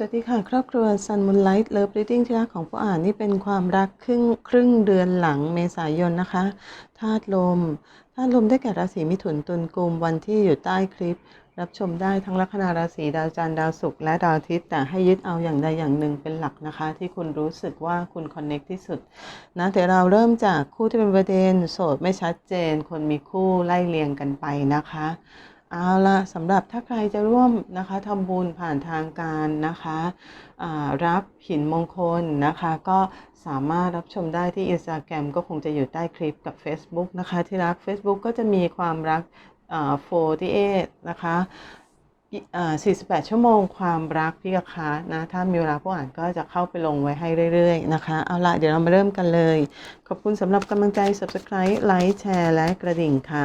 สวัสดีค่ะ ครอบครัว Sun Moonlight Love Reading ที่รักของผู้อ่านนี่เป็นความรักครึ่งครึ่งเดือนหลังเมษายนนะคะธาตุลมธาตุลมได้แก่ราศีมิถุนตุลกุมวันที่อยู่ใต้คลิป รับชมได้ทั้งลัคนาราศีดาวจันทร์ดาวศุกร์และดาวอาทิตย์แต่ให้ยึดเอาอย่างใดอย่างหนึ่งเป็นหลักนะคะ ที่คุณรู้สึกว่าคุณคอนเน็กที่สุดนะแต่เราเริ่มจากคู่ที่เป็นประเด็นโสดไม่ชัดเจน คนมีคู่ไล่เรียงกันไปนะคะ เอาละสำหรับถ้าใครจะร่วมนะคะทำบุญผ่านทางการนะคะรับหินมงคลนะคะ ก็สามารถรับชมได้ที่ Instagram ก็คงจะอยู่ใต้คลิปกับ Facebook นะคะ ที่รัก Facebook ก็จะมีความรักอ่า48นะคะ48 ชั่วโมงความรักพี่กะคะนะถ้ามีเวลาผู้อ่านก็จะเข้าไปลงไว้ให้เรื่อยๆนะคะ เอาละเดี๋ยวเรามาเริ่มกันเลย ขอบคุณสำหรับกำลังใจ Subscribe ไลค์แชร์และกระดิ่งค่ะ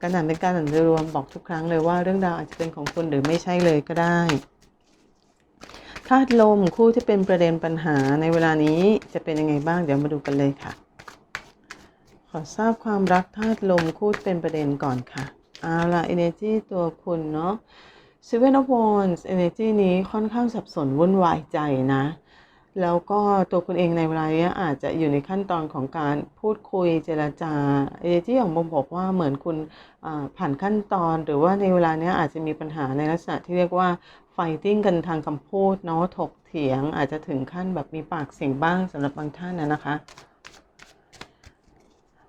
การอ่านเป็นการอ่านโดยรวมบอกทุกครั้งเลยว่าเรื่องราวอาจจะเป็นของคุณหรือไม่ใช่เลยก็ได้ธาตุลมคู่ที่เป็นประเด็นปัญหาในเวลานี้จะเป็นยังไงบ้างเดี๋ยวมาดูกันเลยค่ะ ขอทราบความรักธาตุลมคู่ที่เป็นประเด็นก่อนค่ะเอาละ energy ตัวคุณเนาะ Seven of Wands energy นี้ค่อนข้างสับสนวุ่นวายใจนะ แล้วก็ตัวคุณเองในเวลานี้อาจจะอยู่ในขั้นตอนของการพูดคุยเจรจาเอเจของผมบอกว่าเหมือนคุณผ่านขั้นตอน หรือว่าในเวลานี้อาจจะมีปัญหาในลักษณะที่เรียกว่าไฟติ้งกันทางคำพูดเนาะถกเถียง อาจจะถึงขั้นแบบมีปากเสียงบ้างสำหรับบางท่านนะนะคะ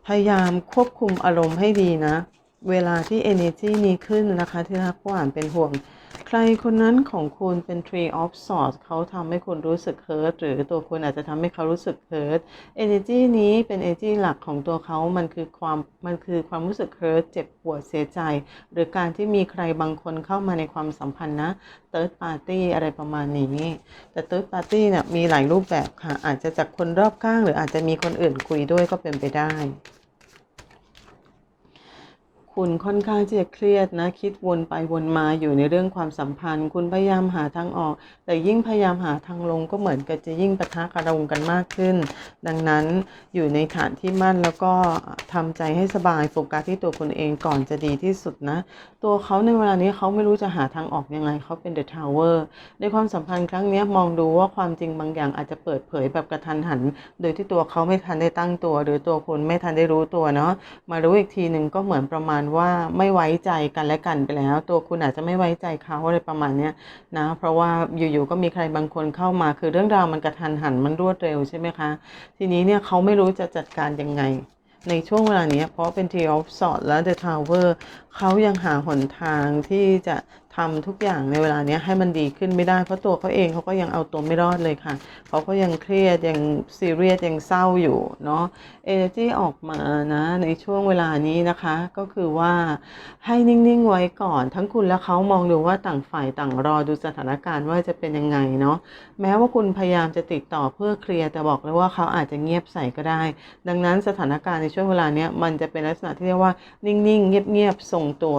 พยายามควบคุมอารมณ์ให้ดีนะ เวลาที่ energy นี้ขึ้นนะคะที่รักผู้อ่านเป็นห่วง ใครคนนั้นของคุณเป็น tree of swords เขาทำให้คุณรู้สึก hurt หรือตัวคุณอาจจะทำให้เขารู้สึก hurt energy นี้เป็น energy หลักของตัวเขามันคือความมันคือความรู้สึก hurt เจ็บปวดเสียใจ หรือการที่มีใครบางคนเข้ามาในความสัมพันธ์นะ third party อะไรประมาณนี้ แต่ third party เนี่ยมีหลายรูปแบบค่ะ อาจจะจากคนรอบข้าง หรืออาจจะมีคนอื่นคุยด้วยก็เป็นไปได้ คุณค่อนข้างที่จะเครียดนะ คิดวนไปวนมาอยู่ในเรื่องความสัมพันธ์ คุณพยายามหาทางออก แต่ยิ่งพยายามหาทางลงก็เหมือนกับจะยิ่งปะทะกระดงกันมากขึ้น ดังนั้นอยู่ในฐานที่มั่นแล้วก็ทำใจให้สบายโฟกัสที่ตัวคุณเองก่อนจะดีที่สุดนะ ตัวเขาในเวลานี้เขาไม่รู้จะหาทางออกยังไงเขาเป็นเดอะทาวเวอร์ในความสัมพันธ์ครั้งนี้มองดูว่าความจริงบางอย่างอาจจะเปิดเผยแบบกระทันหัน โดยที่ตัวเขาไม่ทันได้ตั้งตัว หรือตัวคุณไม่ทันได้รู้ตัวเนาะมารู้อีกทีหนึ่งก็เหมือนประมาณว่าไม่ไว้ใจกันและกันไปแล้ว ตัวคุณอาจจะไม่ไว้ใจเขาอะไรประมาณนี้นะ เพราะว่าอยู่ๆก็มีใครบางคนเข้ามา คือเรื่องราวมันกระทันหันมันรวดเร็วใช่ไหมคะ ทีนี้เนี่ยเขาไม่รู้จะจัดการยังไง ในช่วงเวลานี้เพราะเป็น Tree of Swords และ The Tower เขายังหาหนทางที่จะ ทำทุกอย่างในเวลาเนี้ยให้มันดีขึ้นไม่ได้ เพราะตัวเขาเองเขาก็ยังเอาตัวไม่รอดเลยค่ะเขาก็ยังเครียดยังซีเรียสยังเศร้าอยู่เนาะเอเนจีออกมานะในช่วงเวลานี้นะคะ ก็คือว่าให้นิ่งๆไว้ก่อน ทั้งคุณและเขามองดูว่าต่างฝ่ายต่างรอดูสถานการณ์ว่าจะเป็นยังไงเนาะแม้ว่าคุณพยายามจะติดต่อเพื่อเคลียร์แต่บอกเลยว่าเขาอาจจะเงียบใส่ก็ได้ ดังนั้นสถานการณ์ในช่วงเวลานี้มันจะเป็นลักษณะที่เรียกว่านิ่งๆเงียบๆทรงตัว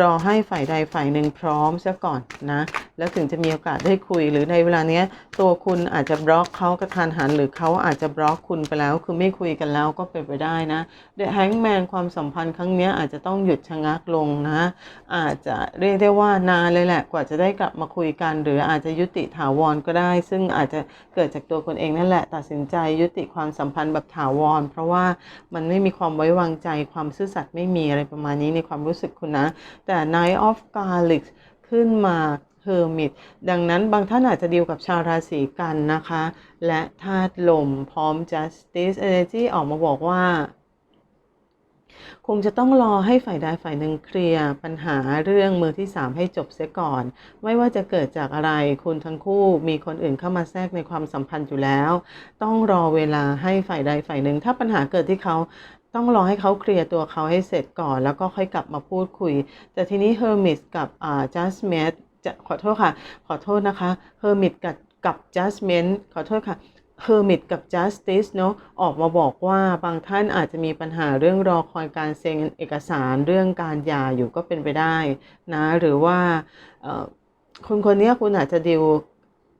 รอให้ฝ่ายใดฝ่ายหนึ่งพร้อมซะก่อนนะ แล้วถึงจะมีโอกาสได้คุย หรือในเวลานี้ตัวคุณอาจจะบล็อกเขากระทานหัน หรือเขาอาจจะบล็อกคุณไปแล้ว คือไม่คุยกันแล้วก็เป็นไปได้นะเดอะแฮงแมนความสัมพันธ์ครั้งนี้อาจจะต้องหยุดชะงักลงนะ อาจจะเรียกได้ว่านานเลยแหละกว่าจะได้กลับมาคุยกัน หรืออาจจะยุติถาวรก็ได้ ซึ่งอาจจะเกิดจากตัวคนเองนั่นแหละ ตัดสินใจยุติความสัมพันธ์แบบถาวร เพราะว่ามันไม่มีความไว้วางใจความซื่อสัตย์ไม่มีอะไรประมาณนี้ในความรู้สึกคุณนะ แต่ Night of Garlic ขึ้นมาเฮอร์มิตดังนั้นบางท่านอาจจะดีลกับชาวราศีกันนะคะ และธาตุลมพร้อม justice energy ออกมาบอกว่า คงจะต้องรอให้ฝ่ายใดฝ่ายหนึ่งเคลียร์ปัญหาเรื่องมือที่ 3 ให้จบเสียก่อน ไม่ว่าจะเกิดจากอะไรคุณทั้งคู่มีคนอื่นเข้ามาแทรกในความสัมพันธ์อยู่แล้ว ต้องรอเวลาให้ฝ่ายใดฝ่ายหนึ่ง ถ้าปัญหาเกิดที่เขา ต้องรอให้เขาเคลียร์ตัวเขาให้เสร็จก่อน แล้วก็ค่อยกลับมาพูดคุย แต่ทีนี้เฮอร์มิตกับอ่าจัสเมดจะขอโทษค่ะ ขอโทษนะคะเฮอร์มิตกับกับจัสเมนขอโทษค่ะเฮอร์มิตกับ justice เนาะออกมาบอกว่าบางท่านอาจจะมีปัญหาเรื่องรอคอยการเซ็นเอกสารเรื่องการหย่าอยู่ก็เป็นไปได้นะหรือว่าคนคนนี้คุณอาจจะดิว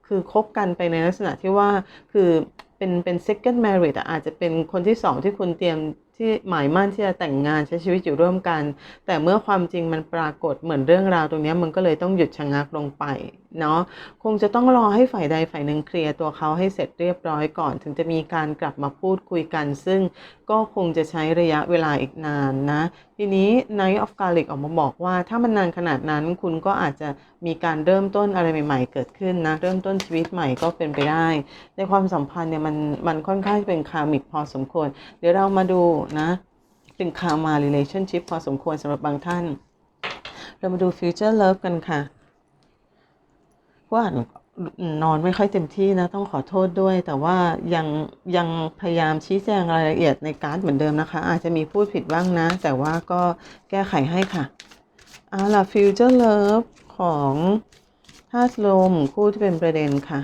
คือคบกันไปในลักษณะที่ว่าคือเป็นเป็น second marriage อาจจะเป็นคนที่สองที่คุณเตรียม ที่หมายมั่นที่จะแต่งงานใช้ชีวิตอยู่ร่วมกัน แต่เมื่อความจริงมันปรากฏเหมือนเรื่องราวตรงนี้มันก็เลยต้องหยุดชะงักลงไปเนาะคงจะต้องรอให้ฝ่ายใดฝ่ายหนึ่งเคลียร์ตัวเขาให้เสร็จเรียบร้อยก่อน ถึงจะมีการกลับมาพูดคุยกัน ซึ่งก็คงจะใช้ระยะเวลาอีกนานนะ ทีนี้ Night of Garlic ออกมาบอกว่า ถ้ามันนานขนาดนั้นคุณก็อาจจะมีการเริ่มต้นอะไรใหม่ ๆ เกิดขึ้นนะ เริ่มต้นชีวิตใหม่ก็เป็นไปได้ ในความสัมพันธ์เนี่ยมันมันค่อนข้างเป็นคามิกพอสมควร เดี๋ยวเรามาดูนะเป็นคาร์มา relationship พอสมควรสำหรับบางท่าน เรามาดู future love กันค่ะว่าอ่านนอนไม่ค่อยเต็มที่นะ ต้องขอโทษด้วย แต่ว่ายังยังพยายามชี้แจงรายละเอียดในการ์ดเหมือนเดิมนะคะ อาจจะมีพูดผิดบ้างนะ แต่ว่าก็แก้ไขให้ค่ะเอาล่ะ future love ของธาตุลมคู่ที่เป็นประเด็นค่ะ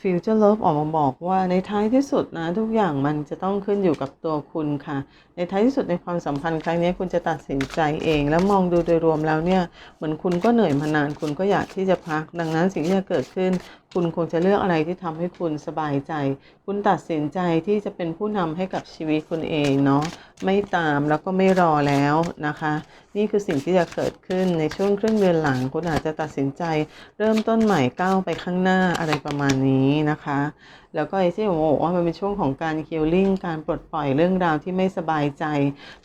ฟิวเจอร์เลิฟออกมาบอกว่าในท้ายที่สุดนะ ทุกอย่างมันจะต้องขึ้นอยู่กับตัวคุณค่ะ ในท้ายที่สุดในความสัมพันธ์ครั้งนี้คุณจะตัดสินใจเอง แล้วมองดูโดยรวมแล้วเนี่ย เหมือนคุณก็เหนื่อยมานาน คุณก็อยากที่จะพัก ดังนั้นสิ่งที่จะเกิดขึ้น คุณคงจะเลือกอะไรที่ทำให้คุณสบายใจ คุณตัดสินใจที่จะเป็นผู้นำให้กับชีวิตคุณเองเนาะ ไม่ตามแล้วก็ไม่รอแล้วนะคะ นี่คือสิ่งที่จะเกิดขึ้นในช่วงครึ่งเดือนหลัง คุณอาจจะตัดสินใจ เริ่มต้นใหม่ก้าวไปข้างหน้าอะไรประมาณนี้นะคะ แล้วก็ไอ้ที่บอกว่ามันเป็นช่วงของการคิลลิ่งการปลดปล่อยเรื่องราวที่ไม่สบายใจ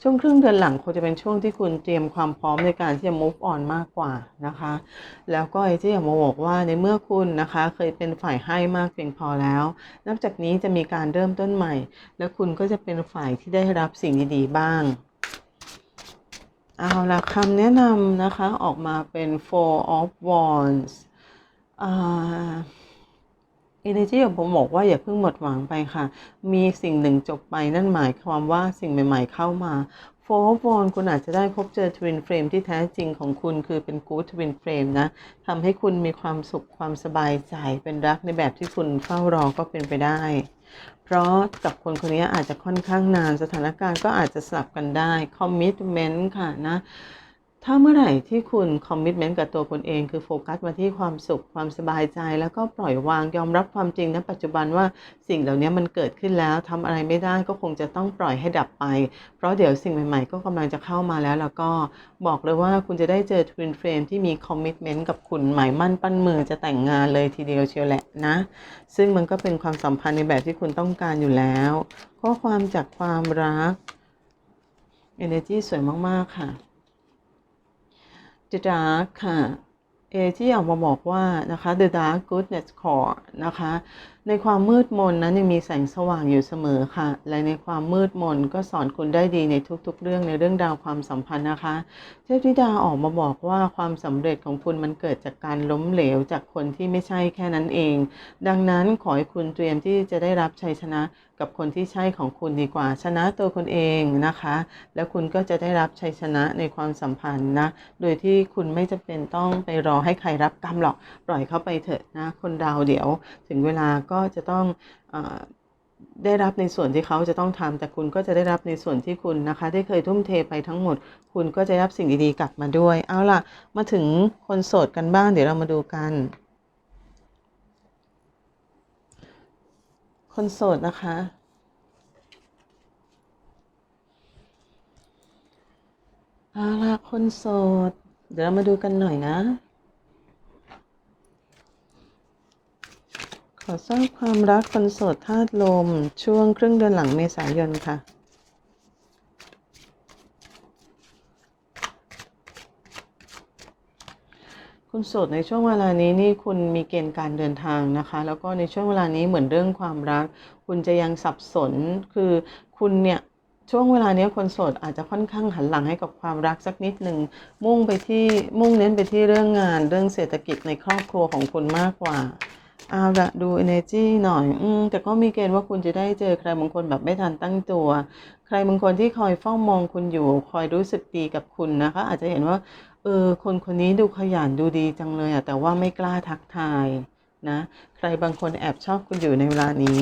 ช่วงครึ่งเดือนหลังคงจะเป็นช่วงที่คุณเตรียมความพร้อมในการที่จะ move on มากกว่านะคะ แล้วก็ไอ้ที่อบอกว่าในเมื่อคุณนะคะ เคยเป็นฝ่ายให้มากเพียงพอแล้ว นับจากนี้จะมีการเริ่มต้นใหม่ แล้วคุณก็จะเป็นฝ่ายที่ได้รับสิ่งดีๆบ้างเอาละคำแนะนำนะคะออกมาเป็น four of wands อ่า energy ของผมบอกว่าอย่าเพิ่งหมดหวังไปค่ะ มีสิ่งหนึ่งจบไปนั่นหมายความว่าสิ่งใหม่ ๆ เข้ามา Four of Wands คุณอาจจะได้พบเจอ Twin Flame ที่แท้จริงของคุณคือเป็น Good Twin Flame นะทำให้คุณมีความสุขความสบายใจเป็นรักในแบบที่คุณเฝ้ารอก็เป็นไปได้ เพราะกับคนคนนี้อาจจะค่อนข้างนานสถานการณ์ก็อาจจะสลับกันได้ Commitment ค่ะนะ ถ้าเมื่อไหร่ที่คุณคอมมิชเมนต์กับตัวคุณเองคือโฟกัสมาที่ความสุขความสบายใจ แล้วก็ปล่อยวางยอมรับความจริงณปัจจุบันว่าสิ่งเหล่านี้มันเกิดขึ้นแล้วทำอะไรไม่ได้ก็คงจะต้องปล่อยให้ดับไป เพราะเดี๋ยวสิ่งใหม่ๆ ก็กำลังจะเข้ามาแล้ว แล้วก็บอกเลยว่าคุณจะได้เจอทวินเฟรมที่มีคอมมิชเมนต์กับคุณหมายมั่นปั้นมือจะแต่งงานเลยทีเดียวเชียวแหละนะ ซึ่งมันก็เป็นความสัมพันธ์ในแบบที่คุณต้องการอยู่แล้วข้อความจากความรัก Energy สวยมากๆค่ะ The Dark ค่ะ เอที่ออกมาบอกว่านะคะ The Dark Goodness Core นะคะ ในความมืดมนนั้นยังมีแสงสว่างอยู่เสมอค่ะ และในความมืดมนก็สอนคุณได้ดีในทุกๆ เรื่องในเรื่องราวความสัมพันธ์นะคะ เทพธิดาออกมาบอกว่าความสำเร็จของคุณมันเกิดจากการล้มเหลวจากคนที่ไม่ใช่แค่นั้นเอง ดังนั้นขอให้คุณเตรียมที่จะได้รับชัยชนะกับคนที่ใช่ของคุณดีกว่า ชนะตัวคุณเองนะคะ แล้วคุณก็จะได้รับชัยชนะในความสัมพันธ์นะ โดยที่คุณไม่จำเป็นต้องไปรอให้ใครรับกรรมหรอก ปล่อยเขาไปเถอะนะ คนดาวเดี๋ยว ถึงเวลาก็็จะต้องอได้รับในส่วนที่เขาจะต้องทำแต่คุณก็จะได้รับในส่วนที่คุณนะคะ ได้เคยทุ่มเทไปทั้งหมด คุณก็จะรับสิ่งดีๆกลับมาด้วย เอาล่ะ มาถึงคนโสดกันบ้าง เดี๋ยวเรามาดูกัน คนโสดนะคะ เอาล่ะ คนโสด เดี๋ยวเรามาดูกันหน่อยนะ ขอทราบความรักคนโสดธาตุลม ช่วงครึ่งเดือนหลังเมษายนค่ะ คุณโสดในช่วงเวลานี้นี่คุณมีเกณฑ์การเดินทางนะคะ แล้วก็ในช่วงเวลานี้เหมือนเรื่องความรัก คุณจะยังสับสนคือคุณเนี่ยช่วงเวลานี้คนโสดอาจจะค่อนข้างหันหลังให้กับความรักสักนิดหนึ่งมุ่งไปที่มุ่งเน้นไปที่เรื่องงานเรื่องเศรษฐกิจในครอบครัวของคุณมากกว่า เอาละดู energy หน่อย อืมแต่ก็มีเกณฑ์ว่าคุณจะได้เจอใครบางคนแบบไม่ทันตั้งตัว ใครบางคนที่คอยเฝ้ามองคุณอยู่ คอยรู้สึกดีกับคุณนะคะ อาจจะเห็นว่า เออ คนคนนี้ดูขยันดูดีจังเลยอะแต่ว่าไม่กล้าทักทายนะ ใครบางคนแอบชอบคุณอยู่ในเวลานี้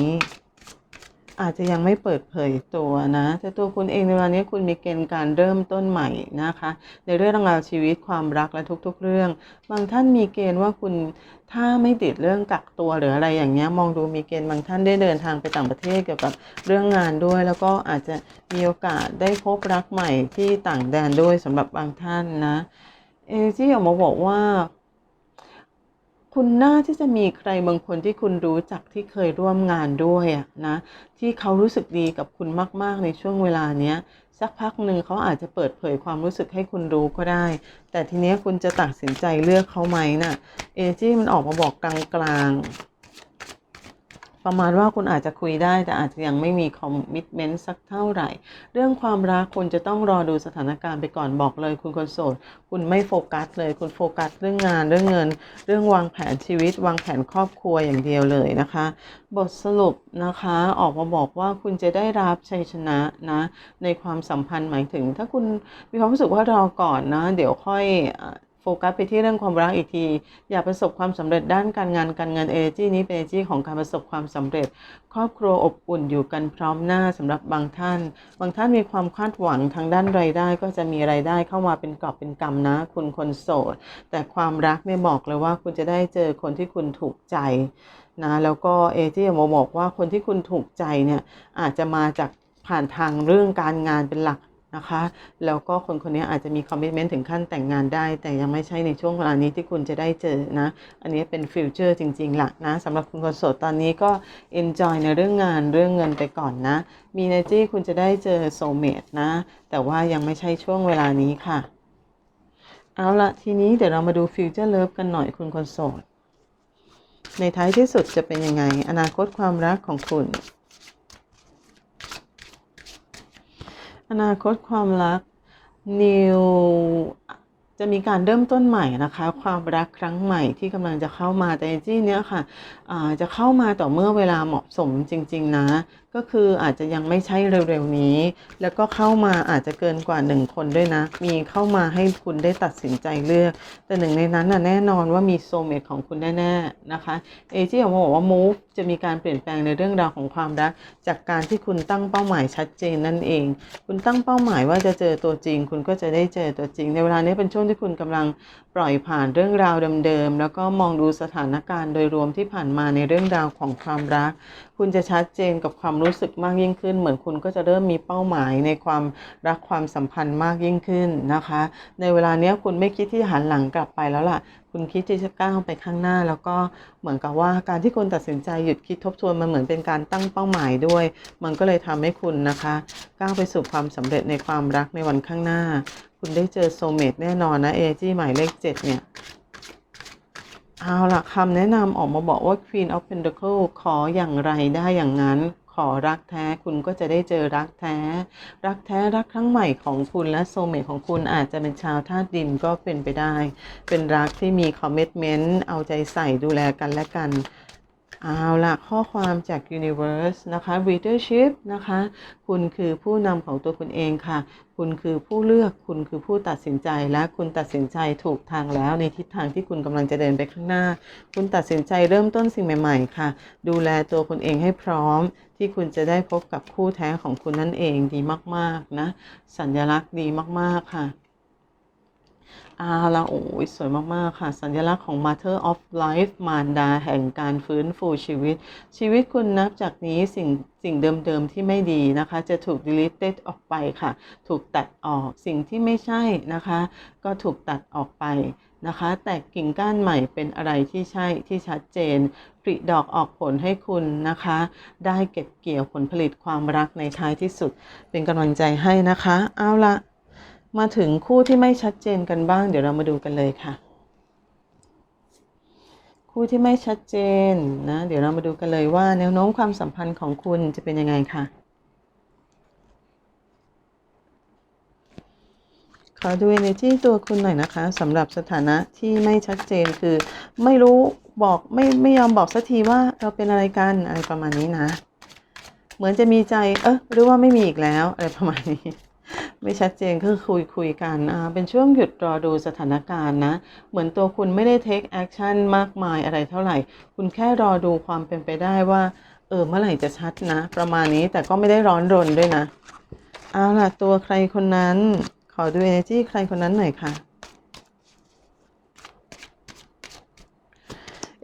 อาจจะยังไม่เปิดเผยตัวนะ แต่ตัวคุณเองในวันนี้คุณมีเกณฑ์การเริ่มต้นใหม่นะคะ ในเรื่องราวชีวิตความรักและทุกๆ เรื่อง บางท่านมีเกณฑ์ว่าคุณถ้าไม่ติดเรื่องกักตัวหรืออะไรอย่างเงี้ยมองดูมีเกณฑ์บางท่านได้เดินทางไปต่างประเทศเกี่ยวกับเรื่องงานด้วย แล้วก็อาจจะมีโอกาสได้พบรักใหม่ที่ต่างแดนด้วยสำหรับบางท่านนะเอจี้ออกมาบอกว่า คุณน่าที่จะมีใครบางคนที่คุณรู้จักที่เคยร่วมงานด้วยอะนะที่เขารู้สึกดีกับคุณมากๆในช่วงเวลาเนี้ยสักพักหนึ่งเขาอาจจะเปิดเผยความรู้สึกให้คุณรู้ก็ได้ แต่ทีเนี้ยคุณจะตัดสินใจเลือกเขาไหมน่ะเอจี้มันออกมาบอกกลางๆ ประมาณว่าคุณอาจจะคุยได้ แต่อาจจะยังไม่มีคอมมิชเมนต์สักเท่าไหร่ เรื่องความรักคุณจะต้องรอดูสถานการณ์ไปก่อนบอกเลย คุณคนโสด คุณไม่โฟกัสเลย คุณโฟกัสเรื่องงานเรื่องเงิน เรื่องวางแผนชีวิต วางแผนครอบครัวอย่างเดียวเลยนะคะ บทสรุปนะคะออกมาบอกว่าคุณจะได้รับชัยชนะนะในความสัมพันธ์หมายถึง ถ้าคุณมีความรู้สึกว่ารอก่อนนะ เดี๋ยวค่อย โฟกัสไปที่เรื่องความรักอีกที อย่าประสบความสำเร็จด้านการงานการเงินเอเจีนี้เป็นเอเจีของการประสบความสำเร็จ ครอบครัวอบอุ่นอยู่กันพร้อมหน้าสำหรับบางท่าน บางท่านมีความคาดหวังทางด้านรายได้ ก็จะมีรายได้เข้ามาเป็นกอบเป็นกำนะ คุณคนโสด แต่ความรักเนี่ยบอกเลยว่าคุณจะได้เจอคนที่คุณถูกใจนะแล้วก็เอเจียมาบอกว่าคนที่คุณถูกใจเนี่ยอาจจะมาจากผ่านทางเรื่องการงานเป็นหลัก นะคะ แล้วก็คนคนนี้อาจจะมีคอมมิชเมนต์ถึงขั้นแต่งงานได้ แต่ยังไม่ใช่ในช่วงเวลานี้ที่คุณจะได้เจอนะ อันนี้เป็นฟิวเจอร์จริงๆละนะสำหรับคุณคนโสดตอนนี้ก็ enjoy ในเรื่องงานเรื่องเงินไปก่อนนะ มี energy คุณจะได้เจอโซเม e นะ แต่ว่ายังไม่ใช่ช่วงเวลานี้ค่ะ เอาละทีนี้เดี๋ยวเรามาดูฟิวเจอร์เลิฟกันหน่อยคุณคนโสดในท้ายที่สุดจะเป็นยังไง อนาคตความรักของคุณ อนาคตความรักนิวจะมีการเริ่มต้นใหม่นะคะ ความรักครั้งใหม่ที่กำลังจะเข้ามาแต่จี้เนี้ยค่ะะจะเข้ามาต่อเมื่อเวลาเหมาะสมจริง ๆ นะ ก็คืออาจจะยังไม่ใช่เร็วๆนี้ แล้วก็เข้ามาอาจจะเกินกว่าหนึ่งคนด้วยนะ มีเข้ามาให้คุณได้ตัดสินใจเลือก แต่หนึ่งในนั้นน่ะแน่นอนว่ามีโซเมตของคุณแน่ๆนะคะเอจี้ออกมบอกว่า move จะมีการเปลี่ยนแปลงในเรื่องราวของความรัก จากการที่คุณตั้งเป้าหมายชัดเจนนั่นเอง คุณตั้งเป้าหมายว่าจะเจอตัวจริง คุณก็จะได้เจอตัวจริง ในเวลานี้เป็นช่วงที่คุณกำลังปล่อยผ่านเรื่องราวเดิมๆแล้วก็มองดูสถานการณ์โดยรวมที่ผ่านมาในเรื่องราวของความรักคุณจะชัดเจนกับความรู้สึกมากยิ่งขึ้น เหมือนคุณก็จะเริ่มมีเป้าหมายในความรักความสัมพันธ์มากยิ่งขึ้นนะคะ ในเวลาเนี้ยคุณไม่คิดที่จะหันหลังกลับไปแล้วล่ะ คุณคิดที่จะก้าวไปข้างหน้า แล้วก็เหมือนกับว่าการที่คุณตัดสินใจหยุดคิดทบทวนมันเหมือนเป็นการตั้งเป้าหมายด้วย มันก็เลยทำให้คุณนะคะก้าวไปสู่ความสำเร็จในความรักในวันข้างหน้า คุณได้เจอโซเมตแน่นอนนะเอจี้หมายเลขเจ็ดเนี่ย เอาละคำแนะนำออกมาบอกว่า Queen of Pentacle ขออย่างไรได้อย่างนั้น ขอรักแท้คุณก็จะได้เจอรักแท้ รักแท้รักครั้งใหม่ของคุณและโซเมตของคุณอาจจะเป็นชาวธาตุดินก็เป็นไปได้ เป็นรักที่มีคอมมิชเมนต์เอาใจใส่ดูแลกันและกัน เอาละข้อความจาก Universe นะคะ Readership นะคะ คุณคือผู้นำของตัวคุณเองค่ะ คุณคือผู้เลือก คุณคือผู้ตัดสินใจ และคุณตัดสินใจถูกทางแล้วในทิศทางที่คุณกำลังจะเดินไปข้างหน้า คุณตัดสินใจเริ่มต้นสิ่งใหม่ๆ ค่ะ ดูแลตัวคุณเองให้พร้อม ที่คุณจะได้พบกับคู่แท้ของคุณนั่นเองดีมากๆนะ สัญลักษณ์ดีมากๆค่ะ อาละโอ้ยสวยมาก ๆ ค่ะ สัญลักษณ์ของ Mother of Life มารดาแห่งการฟื้นฟูชีวิต ชีวิตคุณนับจากนี้สิ่งสิ่งเดิม ๆ ที่ไม่ดีนะคะ จะถูก deleted ออกไปค่ะ ถูกตัดออกสิ่งที่ไม่ใช่นะคะ ก็ถูกตัดออกไปนะคะ แต่กิ่งก้านใหม่เป็นอะไรที่ใช่ที่ชัดเจนผลิดอกออกผลให้คุณนะคะ ได้เก็บเกี่ยวผลผลิตความรักในท้ายที่สุด เป็นกำลังใจให้นะคะ เอาละ มาถึงคู่ที่ไม่ชัดเจนกันบ้าง เดี๋ยวเรามาดูกันเลยค่ะ คู่ที่ไม่ชัดเจนนะ เดี๋ยวเรามาดูกันเลยว่า แนวโน้มความสัมพันธ์ของคุณจะเป็นยังไงค่ะ ขอดู energy ตัวคุณหน่อยนะคะสำหรับสถานะที่ไม่ชัดเจนคือ ไม่รู้บอกไม่ไม่ยอมบอกสักทีว่าเราเป็นอะไรกันอะไรประมาณนี้นะ เหมือนจะมีใจเออหรือว่าไม่มีอีกแล้วอะไรประมาณนี้ ไม่ชัดเจนคือคุยคุยกันอ่าเป็นช่วงหยุดรอดูสถานการณ์นะ เหมือนตัวคุณไม่ได้ take action มากมายอะไรเท่าไหร่ คุณแค่รอดูความเป็นไปได้ว่า เออเมื่อไหร่จะชัดนะ ประมาณนี้แต่ก็ไม่ได้ร้อนรนด้วยนะ เอาล่ะตัวใครคนนั้น ขอดู energy ใครคนนั้นหน่อยค่ะ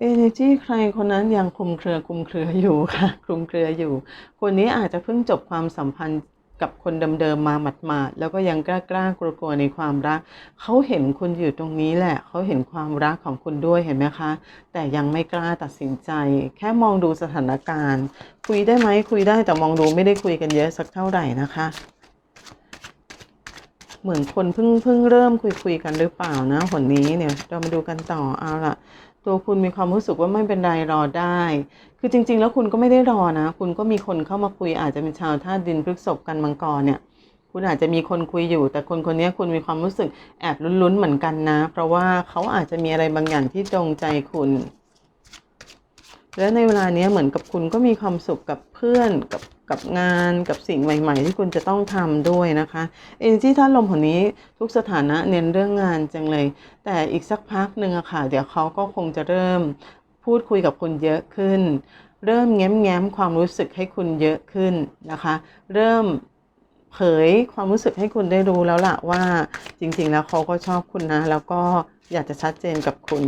energy ใครคนนั้นยังคลุมเครือคลุมเครืออยู่ค่ะคลุมเครืออยู่ คนนี้อาจจะเพิ่งจบความสัมพันธ์ กับคนเดิมๆมาหมาดๆแล้วก็ยังกล้าๆกลัวๆในความรัก เขาเห็นคุณอยู่ตรงนี้แหละ เขาเห็นความรักของคุณด้วยเห็นไหมคะ แต่ยังไม่กล้าตัดสินใจ แค่มองดูสถานการณ์ คุยได้ไหมคุยได้แต่มองดูไม่ได้คุยกันเยอะสักเท่าไหร่นะคะเหมือนคนเพิ่งเพิ่งเริ่มคุยคุยกันหรือเปล่านะหนนี้เนี่ยเรามาดูกันต่อเอาละ ตัวคุณมีความรู้สึกว่าไม่เป็นไรรอได้ คือจริง ๆ แล้วคุณก็ไม่ได้รอนะ คุณก็มีคนเข้ามาคุยอาจจะเป็นชาวธาตุดินพฤกษบกันมังกรเนี่ย คุณอาจจะมีคนคุยอยู่ แต่คนคนนี้คุณมีความรู้สึกแอบลุ้นๆเหมือนกันนะ เพราะว่าเขาอาจจะมีอะไรบางอย่างที่ตรงใจคุณ และในเวลานี้เหมือนกับคุณก็มีความสุขกับเพื่อนกับกับงานกับสิ่งใหม่ ๆ ที่คุณจะต้องทำด้วยนะคะเอเนจีท่านลมคนนี้ทุกสถานะเน้นเรื่องงานจังเลย แต่อีกสักพักหนึ่งอะค่ะ เดี๋ยวเขาก็คงจะเริ่มพูดคุยกับคุณเยอะขึ้น เริ่มแง้มแง้มความรู้สึกให้คุณเยอะขึ้นนะคะ เริ่มเผยความรู้สึกให้คุณได้รู้แล้วล่ะว่าจริงๆแล้วเขาก็ชอบคุณนะ แล้วก็อยากจะชัดเจนกับคุณ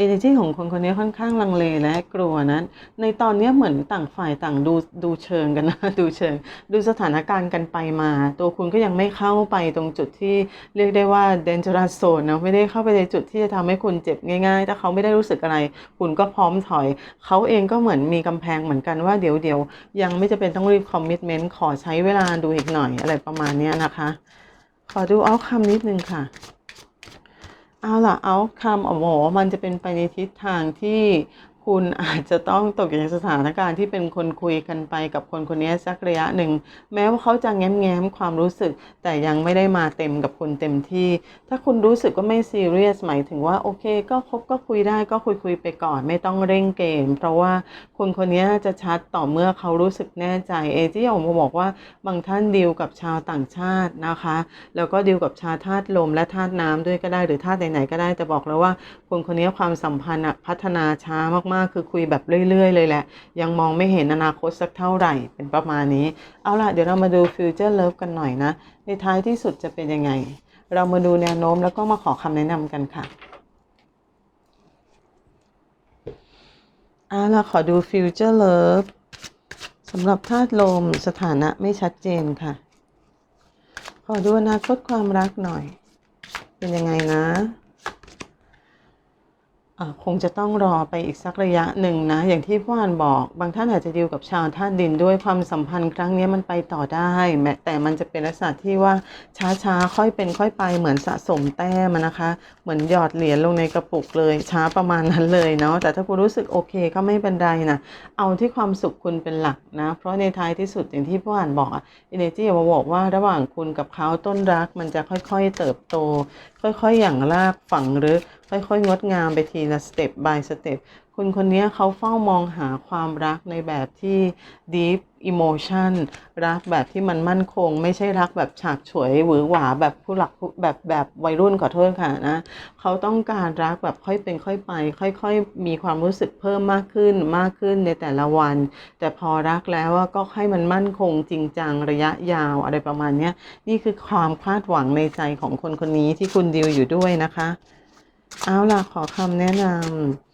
เอเนจีของคนคนนี้ค่อนข้างลังเลและกลัวนั้น ในตอนนี้เหมือนต่างฝ่ายต่างดูดูเชิงกันนะ ดูเชิง ดูสถานการณ์กันไปมา ตัวคุณก็ยังไม่เข้าไปตรงจุดที่เรียกได้ว่า dangerous zone นะไม่ได้เข้าไปในจุดที่จะทำให้คุณเจ็บง่ายๆ ถ้าเขาไม่ได้รู้สึกอะไร คุณก็พร้อมถอย เขาเองก็เหมือนมีกำแพงเหมือนกันว่าเดี๋ยวเดี๋ยวยังไม่จะเป็นต้องรีบ commitment ขอใช้เวลาดูอีกหน่อยอะไรประมาณนี้นะคะ ขอดูเอาคำนิดนึงค่ะ เอาล่ะเอาคำอ๋อมันจะเป็นไปในทิศทางที่ คุณอาจจะต้องตกอยู่ในสถานการณ์ที่เป็นคนคุยกันไปกับคนคนนี้สักระยะหนึ่ง แม้ว่าเขาจะแง้มแง้มความรู้สึก แต่ยังไม่ได้มาเต็มกับคุณเต็มที่ ถ้าคุณรู้สึกว่าไม่ซีเรียสหมายถึงว่าโอเค ก็คบก็คุยได้ก็คุยคุยไปก่อน ไม่ต้องเร่งเกม เพราะว่าคนคนนี้จะชัดต่อเมื่อเขารู้สึกแน่ใจเอที่ออกมาบอกว่าบางท่านดีลกับชาวต่างชาตินะคะ แล้วก็ดีลกับชาวธาตุลมและธาตุน้ำด้วยก็ได้หรือธาตุไหนๆก็ได้แต่บอกแล้วว่าคนคนนี้ความสัมพันธ์พัฒนาช้ามากๆคือคุยแบบเรื่อย ๆ เลยแหละ ยังมองไม่เห็นอนาคตสักเท่าไหร่เป็นประมาณนี้ เอาล่ะ เดี๋ยวเรามาดูฟิวเจอร์เลิฟกันหน่อยนะ ในท้ายที่สุดจะเป็นยังไง เรามาดูแนวโน้มแล้วก็มาขอคำแนะนำกันค่ะเอาล่ะ ขอดูฟิวเจอร์เลิฟสำหรับธาตุลมสถานะไม่ชัดเจนค่ะ ขอดูอนาคตความรักหน่อย เป็นยังไงนะ คงจะต้องรอไปอีกสักระยะหนึ่งนะ อย่างที่พ่ออันบอก บางท่านอาจจะดีลกับชาวธาตุดินด้วยความสัมพันธ์ครั้งนี้มันไปต่อได้แม้แต่มันจะเป็นลักษณะที่ว่าช้าๆ ค่อยเป็นค่อยไปเหมือนสะสมแต้มนะคะ เหมือนหยอดเหรียญลงในกระปุกเลย ช้าประมาณนั้นเลยเนาะแต่ถ้าคุณรู้สึกโอเคก็ไม่เป็นไรนะเอาที่ความสุขคุณเป็นหลักนะ เพราะในท้ายที่สุดอย่างที่พ่ออ่านบอกอะเอเนจีมาบอกว่าระหว่างคุณกับเขาต้นรักมันจะค่อยๆ เติบโตค่อยๆ อย่างรากฝังหรือค่อยๆ งดงามไปทีละสเต็ป by สเต็ป คุณคนนี้เขาเฝ้ามองหาความรักในแบบที่ deep emotion รักแบบที่มันมั่นคง ไม่ใช่รักแบบฉากฉวยหวือหวาแบบผู้หลักผู้แบบแบบวัยรุ่นขอโทษค่ะนะเขาต้องการรักแบบค่อยเป็นค่อยไป ค่อยๆ มีความรู้สึกเพิ่มมากขึ้นมากขึ้นในแต่ละวัน แต่พอรักแล้วก็ให้มันมั่นคงจริงจังระยะยาวอะไรประมาณนี้นี่คือความคาดหวังในใจของคนคนนี้ที่คุณดีลอยู่ด้วยนะคะ เอาล่ะขอคำแนะนำ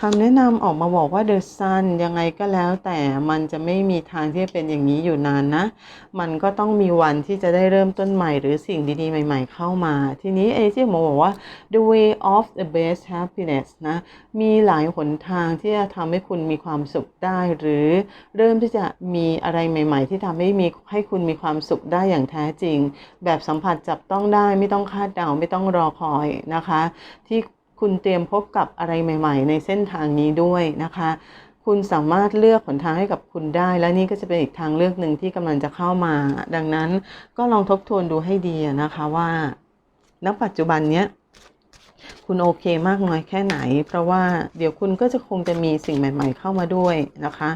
คำแนะนำออกมาบอกว่า The Sun ยังไงก็แล้ว แต่มันจะไม่มีทางที่จะเป็นอย่างนี้อยู่นานนะ มันก็ต้องมีวันที่จะได้เริ่มต้นใหม่ หรือสิ่งดีๆ ใหม่ ๆ เข้ามา ทีนี้เอที่หมอบอกว่า the way of the best happiness นะ มีหลายหนทางที่จะทำให้คุณมีความสุขได้ หรือเริ่มที่จะมีอะไรใหม่ ๆ ที่ทำให้มีให้คุณมีความสุขได้อย่างแท้จริง แบบสัมผัสจับต้องได้ไม่ต้องคาดเดาไม่ต้องรอคอยนะคะ ที่ คุณเตรียมพบกับอะไรใหม่ ๆ ในเส้นทางนี้ด้วยนะคะ คุณสามารถเลือกหนทางให้กับคุณได้ และนี่ก็จะเป็นอีกทางเลือกหนึ่งที่กำลังจะเข้ามา ดังนั้นก็ลองทบทวนดูให้ดีนะคะว่าณปัจจุบันเนี้ยคุณโอเคมากน้อยแค่ไหน เพราะว่าเดี๋ยวคุณก็จะคงจะมีสิ่งใหม่ๆเข้ามาด้วยนะคะ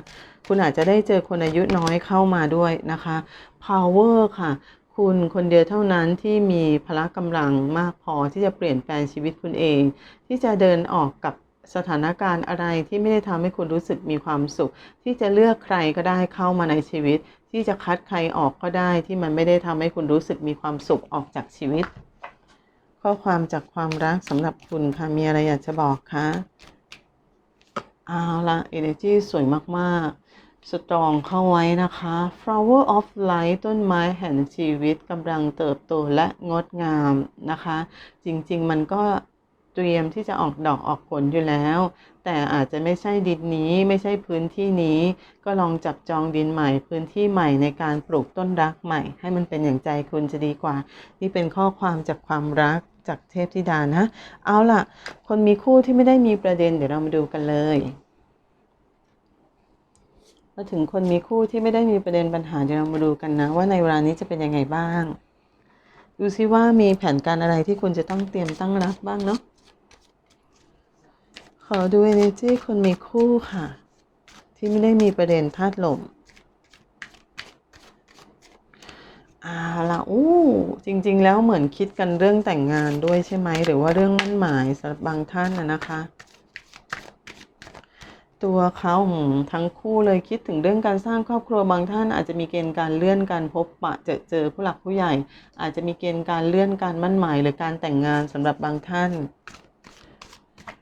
คุณอาจจะได้เจอคนอายุน้อยเข้ามาด้วยนะคะ power ค่ะ คุณคนเดียวเท่านั้นที่มีพละกำลังมากพอที่จะเปลี่ยนแปลงชีวิตคุณเอง ที่จะเดินออกกับสถานการณ์อะไรที่ไม่ได้ทำให้คุณรู้สึกมีความสุข ที่จะเลือกใครก็ได้เข้ามาในชีวิต ที่จะคัดใครออกก็ได้ที่มันไม่ได้ทำให้คุณรู้สึกมีความสุขออกจากชีวิต ข้อความจากความรักสำหรับคุณค่ะมีอะไรอยากจะบอกคะเอาละ energy สวยมาก สตรองเข้าไว้นะคะ flower of life ต้นไม้แห่งชีวิตกำลังเติบโตและงดงามนะคะ จริงๆมันก็เตรียมที่จะออกดอกออกผลอยู่แล้ว แต่อาจจะไม่ใช่ดินนี้ไม่ใช่พื้นที่นี้ ก็ลองจับจองดินใหม่ พื้นที่ใหม่ในการปลูกต้นรักใหม่ ให้มันเป็นอย่างใจคุณจะดีกว่า นี่เป็นข้อความจากความรักจากเทพธิดานะ เอาล่ะ คนมีคู่ที่ไม่ได้มีประเด็นเดี๋ยวเรามาดูกันเลย มาถึงคนมีคู่ที่ไม่ได้มีประเด็นปัญหาเดี๋ยวเรามาดูกันนะ ว่าในเวลานี้จะเป็นยังไงบ้าง ดูซิว่ามีแผนการอะไรที่คุณจะต้องเตรียมตั้งรับบ้างเนาะขอดู energy คนมีคู่ค่ะ ที่ไม่ได้มีประเด็นธาตุลมอาละอู้จริง ๆ แล้วเหมือนคิดกันเรื่องแต่งงานด้วยใช่ไหม หรือว่าเรื่องมั่นหมายสำหรับบางท่านนะนะคะ ตัวเขาทั้งคู่เลยคิดถึงเรื่องการสร้างครอบครัวบางท่านอาจจะมีเกณฑ์การเลื่อนการพบปะเจอเจอผู้หลักผู้ใหญ่ อาจจะมีเกณฑ์การเลื่อนการมั่นหมายหรือการแต่งงานสำหรับบางท่าน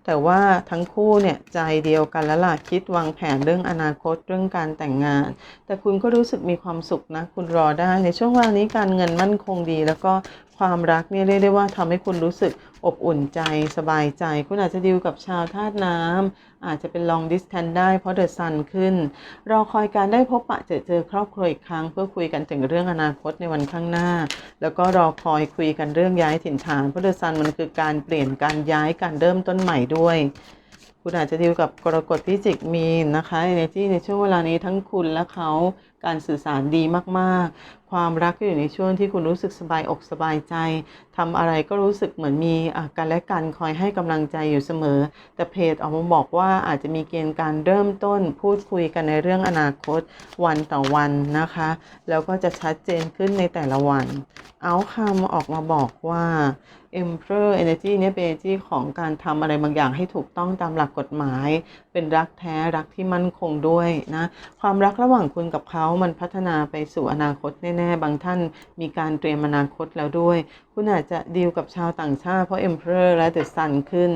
แต่ว่าทั้งคู่เนี่ยใจเดียวกันแล้วล่ะคิดวางแผนเรื่องอนาคตเรื่องการแต่งงาน แต่คุณก็รู้สึกมีความสุขนะ คุณรอได้ในช่วงเวลานี้การเงินมั่นคงดี แล้วก็ ความรักเนี่ยเรียกได้ว่าทำให้คุณรู้สึกอบอุ่นใจสบายใจ คุณอาจจะดีลกับชาวธาตุน้ำอาจจะเป็น long distance ได้เพราะ the sun ขึ้น รอคอยการได้พบปะเจอเจอครอบครัวอีกครั้ง เพื่อคุยกันถึงเรื่องอนาคตในวันข้างหน้า แล้วก็รอคอยคุยกันเรื่องย้ายถิ่นฐานเพราะ the sun มันคือการเปลี่ยนการย้ายการเริ่มต้นใหม่ด้วยคุณอาจจะดีลกับกรกฎพิจิกมีนนะคะ energy ในช่วงเวลานี้ทั้งคุณและเขาการสื่อสารดีมาก ความรักก็อยู่ในช่วงที่คุณรู้สึกสบายอกสบายใจทำอะไรก็รู้สึกเหมือนมีกันและกันคอยให้กำลังใจอยู่เสมอ แต่เพจออกมาบอกว่าอาจจะมีเกณฑ์การเริ่มต้นพูดคุยกันในเรื่องอนาคตวันต่อวันนะคะ แล้วก็จะชัดเจนขึ้นในแต่ละวัน เอาคำออกมาบอกว่า Emperor Energy เนี่ยเป็น energy ของการทำอะไรบางอย่างให้ถูกต้องตามหลักกฎหมาย เป็นรักแท้รักที่มั่นคงด้วยนะ ความรักระหว่างคุณกับเขามันพัฒนาไปสู่อนาคตแน่ๆ บางท่านมีการเตรียมอนาคตแล้วด้วย คุณอาจจะดีลกับชาวต่างชาติเพราะ Emperor และ The Sun ขึ้น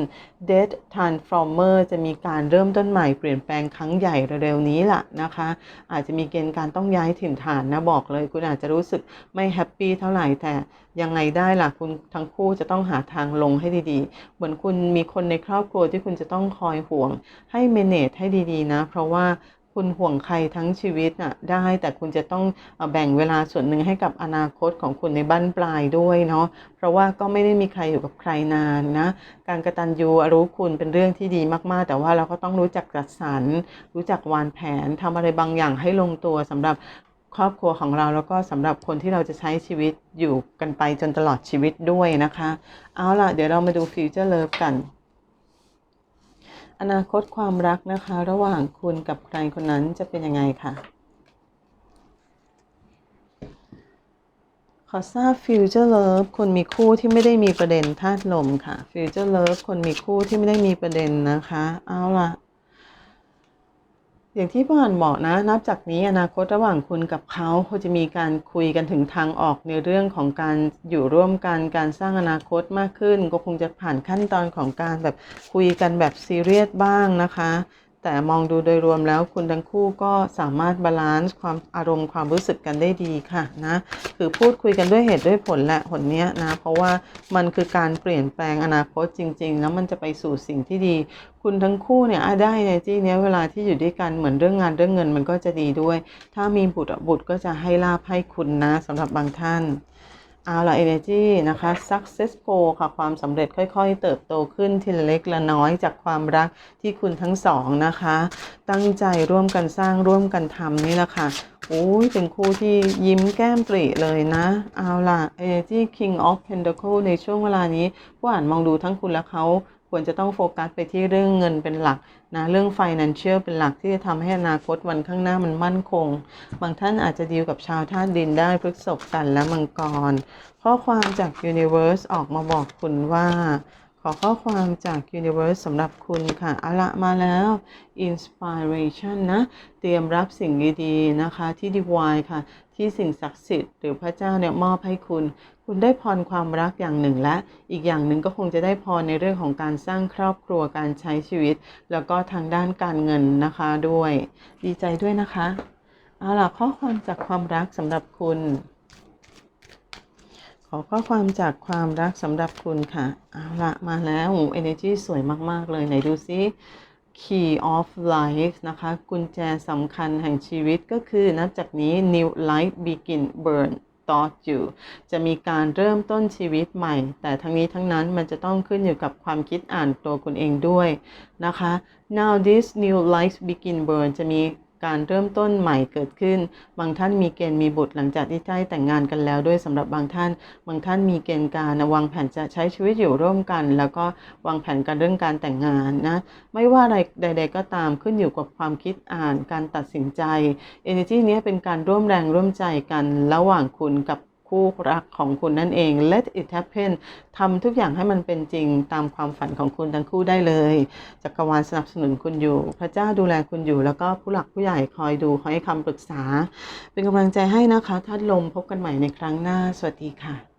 Death Transformer จะมีการเริ่มต้นใหม่เปลี่ยนแปลงครั้งใหญ่เร็วๆนี้ล่ะนะคะ อาจจะมีเกณฑ์การต้องย้ายถิ่นฐานนะบอกเลย คุณอาจจะรู้สึกไม่แฮปปี้เท่าไหร่แต่ยังไงได้ล่ะคุณทั้งคู่จะต้องหาทางลงให้ดีๆ เหมือนคุณมีคนในครอบครัวที่คุณจะต้องคอยห่วง ให้เมเนจให้ดีๆ นะ เพราะว่าคุณห่วงใครทั้งชีวิตน่ะได้แต่คุณจะต้องแบ่งเวลาส่วนหนึ่งให้กับอนาคตของคุณในบั้นปลายด้วยเนาะเพราะว่าก็ไม่ได้มีใครอยู่กับใครนานนะ การกระตันยูรู้คุณเป็นเรื่องที่ดีมากๆ แต่ว่าเราก็ต้องรู้จักจัดสรรรู้จักวางแผนทำอะไรบางอย่างให้ลงตัวสำหรับ ครอบครัวของเราแล้วก็สำหรับคนที่เราจะใช้ชีวิตอยู่กันไปจนตลอดชีวิตด้วยนะคะ เอาล่ะ เดี๋ยวเรามาดูฟิวเจอร์เลิฟกัน อนาคตความรักนะคะ ระหว่างคุณกับใครคนนั้นจะเป็นยังไงค่ะ ขอทราบ Future Love คนมีคู่ที่ไม่ได้มีประเด็นธาตุลมค่ะ Future Love คนมีคู่ที่ไม่ได้มีประเด็นนะคะ เอาล่ะ อย่างที่พ่อ่านบอกนะนับจากนี้อนาคตระหว่างคุณกับเขาเขาจะมีการคุยกันถึงทางออกในเรื่องของการอยู่ร่วมกันการสร้างอนาคตมากขึ้น ก็คงจะผ่านขั้นตอนของการแบบคุยกันแบบซีเรียสบ้างนะคะ แต่มองดูโดยรวมแล้วคุณทั้งคู่ก็สามารถบาลานซ์ความอารมณ์ความรู้สึกกันได้ดีค่ะนะคือพูดคุยกันด้วยเหตุด้วยผลแหละผลเนี้ยนะเพราะว่ามันคือการเปลี่ยนแปลงอนาคตจริง ๆ แล้วมันจะไปสู่สิ่งที่ดี คุณทั้งคู่เนี่ยได้ในที่เนี้ยเวลาที่อยู่ด้วยกันเหมือนเรื่องงานเรื่องเงินมันก็จะดีด้วย ถ้ามีบุตรบุตรก็จะให้ลาภให้คุณนะสำหรับบางท่าน เอาละ energy นะคะ successful ค่ะ ความสำเร็จค่อย ๆ เติบโตขึ้นทีละเล็กละน้อยจากความรักที่คุณทั้งสองนะคะ ตั้งใจร่วมกันสร้างร่วมกันทำนี่แหละค่ะโอ้ยเป็นคู่ที่ยิ้มแก้มปริเลยนะ เอาล่ะ energy king of pentacle ในช่วงเวลานี้ผู้อ่านมองดูทั้งคุณและเขา ควรจะต้องโฟกัสไปที่เรื่องเงินเป็นหลักนะเรื่อง financial เป็นหลักที่จะทำให้อนาคตวันข้างหน้ามันมั่นคง บางท่านอาจจะดีลกับชาวธาตุดินได้พฤษภกันและมังกร ข้อความจาก Universe ออกมาบอกคุณว่า ขอข้อความจาก Universe สำหรับคุณค่ะเอาละมาแล้ว Inspiration นะ เตรียมรับสิ่งดีๆนะคะที่ Divine ค่ะ ที่สิ่งศักดิ์สิทธิ์หรือพระเจ้าเนี่ยมอบให้คุณ คุณได้พรความรักอย่างหนึ่งและอีกอย่างหนึ่งก็คงจะได้พรในเรื่องของการสร้างครอบครัวการใช้ชีวิต แล้วก็ทางด้านการเงินนะคะด้วย ดีใจด้วยนะคะเอาล่ะข้อความจากความรักสำหรับคุณ ขอข้อความจากความรักสำหรับคุณค่ะเอาละมาแล้วโอ้ energy สวยมาก ๆ เลยไหนดูซิ key of life นะคะ กุญแจสำคัญแห่งชีวิตก็คือนับจากนี้ new life begin burn thought you จะมีการเริ่มต้นชีวิตใหม่ แต่ทั้งนี้ทั้งนั้นมันจะต้องขึ้นอยู่กับความคิดอ่านตัวคุณเองด้วยนะคะ now this new life begin burn จะมี การเริ่มต้นใหม่เกิดขึ้น บางท่านมีเกณฑ์มีบุตรหลังจากที่ได้แต่งงานกันแล้วด้วยสำหรับบางท่าน บางท่านมีเกณฑ์การวางแผนจะใช้ชีวิตอยู่ร่วมกัน แล้วก็วางแผนกันเรื่องการแต่งงานนะ ไม่ว่าอะไรใด ๆ ก็ตามขึ้นอยู่กับความคิดอ่านการตัดสินใจ Energy นี้เป็นการร่วมแรงร่วมใจกันระหว่างคุณกับ คู่รักของคุณนั่นเอง let it happen ทำทุกอย่างให้มันเป็นจริงตามความฝันของคุณทั้งคู่ได้เลยจักรวาลสนับสนุนคุณอยู่ พระเจ้าดูแลคุณอยู่ แล้วก็ผู้หลักผู้ใหญ่คอยดูคอยให้คำปรึกษา เป็นกำลังใจให้นะคะท่านลมพบกันใหม่ในครั้งหน้า สวัสดีค่ะ